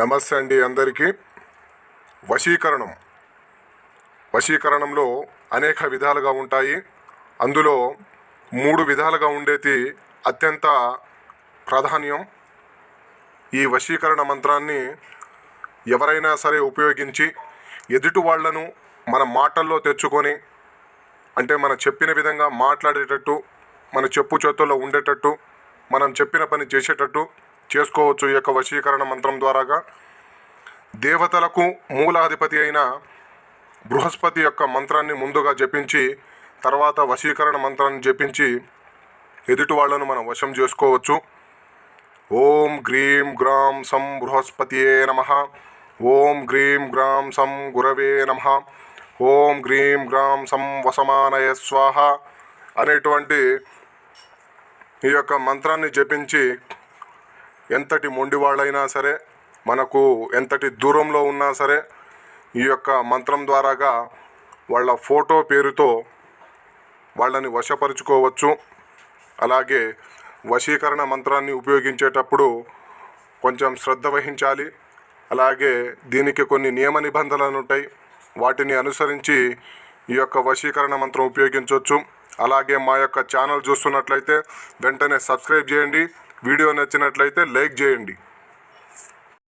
నమస్తే అండి అందరికీ. వశీకరణం. వశీకరణంలో అనేక విధాలుగా ఉంటాయి. అందులో మూడు విధాలుగా ఉండేది అత్యంత ప్రాధాన్యం. ఈ వశీకరణ మంత్రాన్ని ఎవరైనా సరే ఉపయోగించి ఎదుటి వాళ్ళను మన మాటల్లో తెచ్చుకొని అంటే మనం చెప్పిన విధంగా మాట్లాడేటట్టు మన చెప్పు చేతుల్లో ఉండేటట్టు మనం చెప్పిన పని చేసేటట్టు చేసుకోవచ్చు ఈ యొక్క వశీకరణ మంత్రం ద్వారాగా. దేవతలకు మూలాధిపతి అయిన బృహస్పతి యొక్క మంత్రాన్ని ముందుగా జపించి తర్వాత వశీకరణ మంత్రాన్ని జపించి ఎదుటి వాళ్ళను మనం వశం చేసుకోవచ్చు. ఓం గ్రీం గ్రాం సం బృహస్పతియే నమ. ఓం గ్రీం గ్రాం సం గురవే నమ. ఓం గ్రీం గ్రాం సం వసమానయ స్వాహ అనేటువంటి ఈ యొక్క మంత్రాన్ని జపించి ఎంతటి మొండివాళ్ళైనా సరే మనకు ఎంతటి దూరంలో ఉన్నా సరే ఈ యొక్క మంత్రం ద్వారాగా వాళ్ళ ఫోటో పేరుతో వాళ్ళని వశపరుచుకోవచ్చు. అలాగే వశీకరణ మంత్రాన్ని ఉపయోగించేటప్పుడు కొంచెం శ్రద్ధ వహించాలి. అలాగే దీనికి కొన్ని నియమ నిబంధనలు ఉంటాయి. వాటిని అనుసరించి ఈ యొక్క వశీకరణ మంత్రం ఉపయోగించవచ్చు. అలాగే మా యొక్క ఛానల్ చూస్తున్నట్లయితే వెంటనే సబ్స్క్రైబ్ చేయండి. వీడియో నచ్చినట్లయితే లైక్ చేయండి.